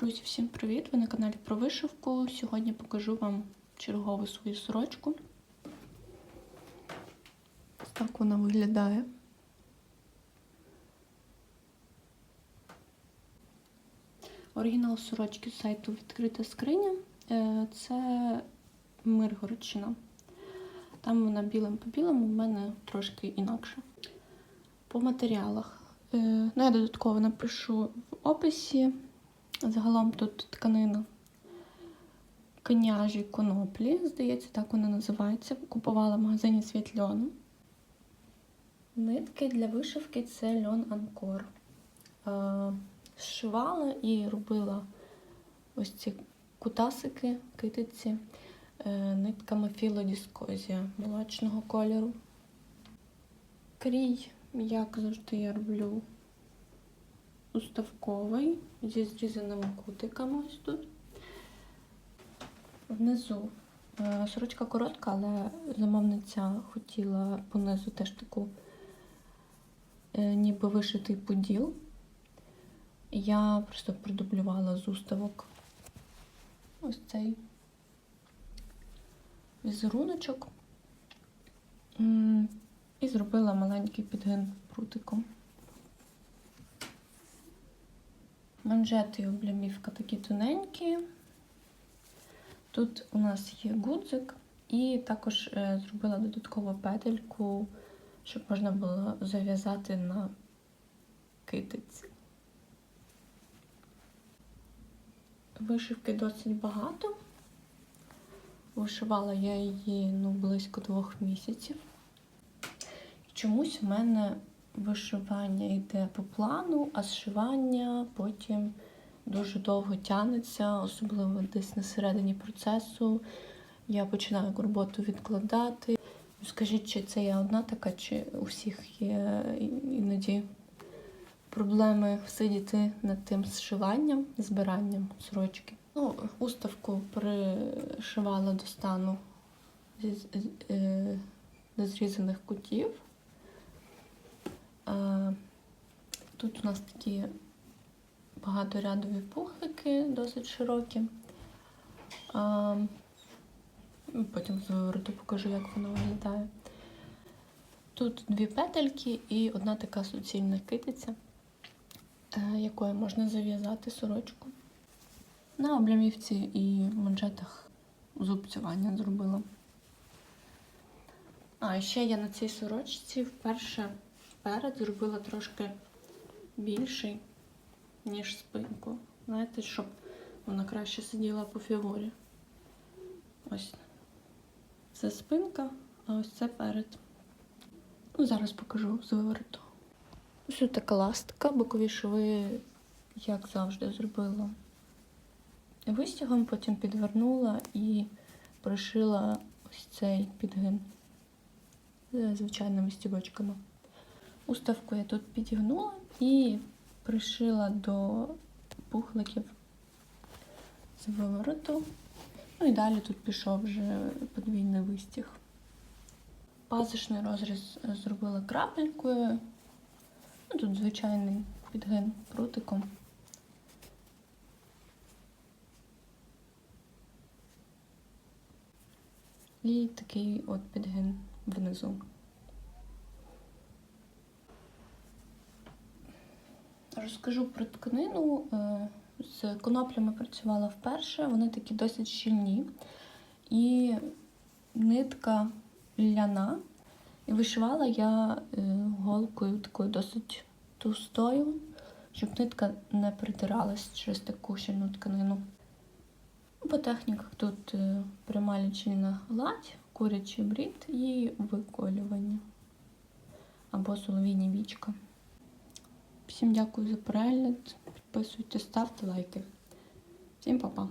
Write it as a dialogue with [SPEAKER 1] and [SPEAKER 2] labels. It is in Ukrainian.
[SPEAKER 1] Друзі, всім привіт! Ви на каналі про вишивку. Сьогодні покажу вам чергову свою сорочку. Так вона виглядає. Оригінал сорочки з сайту Відкрита скриня. Е, Це Миргородщина. Там вона білим по білому, в мене трошки інакше. По матеріалах. Е, Ну, я додатково напишу в описі. Загалом тут тканина княжі коноплі, здається, так вона називається. Купувала в магазині світ льону. Нитки для вишивки це льон Анкор. Е, Зшивала і робила ось ці кутасики, китиці е, нитками філодіскозія молочного кольору. Крій, як завжди, я роблю уставковий зі зрізаними кутиками ось тут. Внизу е, сорочка коротка, але замовниця хотіла понизу теж таку е, ніби вишитий поділ. Я просто продублювала з уставок ось цей візеруночок і зробила маленький підгин прутиком. Манжети і облямівка такі тоненькі. Тут у нас є гудзик, і також е, зробила додаткову петельку, щоб можна було зав'язати на китиці. Вишивки досить багато. Вишивала я її ну, близько двох місяців. І чомусь в мене вишивання йде по плану, а зшивання потім дуже довго тягнеться, особливо десь на середині процесу. Я починаю роботу відкладати. Скажіть, чи це я одна така, чи у всіх є іноді проблеми всидіти над тим зшиванням, збиранням сорочки. Ну, уставку пришивала до стану е, до зрізаних кутів. Тут у нас такі багаторядові пухлики, досить широкі. А, ну, Потім з вивороту покажу, як воно виглядає. Тут дві петельки і одна така суцільна китиця, е, якою можна зав'язати сорочку. На облямівці і манжетах зубцювання зробила. А, ще я на цій сорочці вперше вперед зробила трошки більший, ніж спинку. Знаєте, щоб вона краще сиділа по фігурі. Ось це спинка, а ось це перед. Ну, зараз покажу з вивороту. Ось така ластика, бокові шви, як завжди, зробила вистягом, потім підвернула і пришила ось цей підгин з звичайними стібочками. Уставку я тут підігнула і пришила до пухликів з вивороту. Ну і далі тут пішов вже подвійний вистіг. Пазишний розріз зробила крапелькою. Ну, тут звичайний підгин прутиком. І такий от підгин внизу. Розкажу про тканину. Е, З коноплями працювала вперше, вони такі досить щільні. І нитка ляна. І вишивала я е, голкою такою досить товстою, щоб нитка не притиралась через таку щільну тканину. По техніках тут е, пряма лічильна гладь, курячий брід і виколювання або соловійні вічка. Всім дякую за перегляд. Підписуйтесь, ставте лайки. Всім па-па!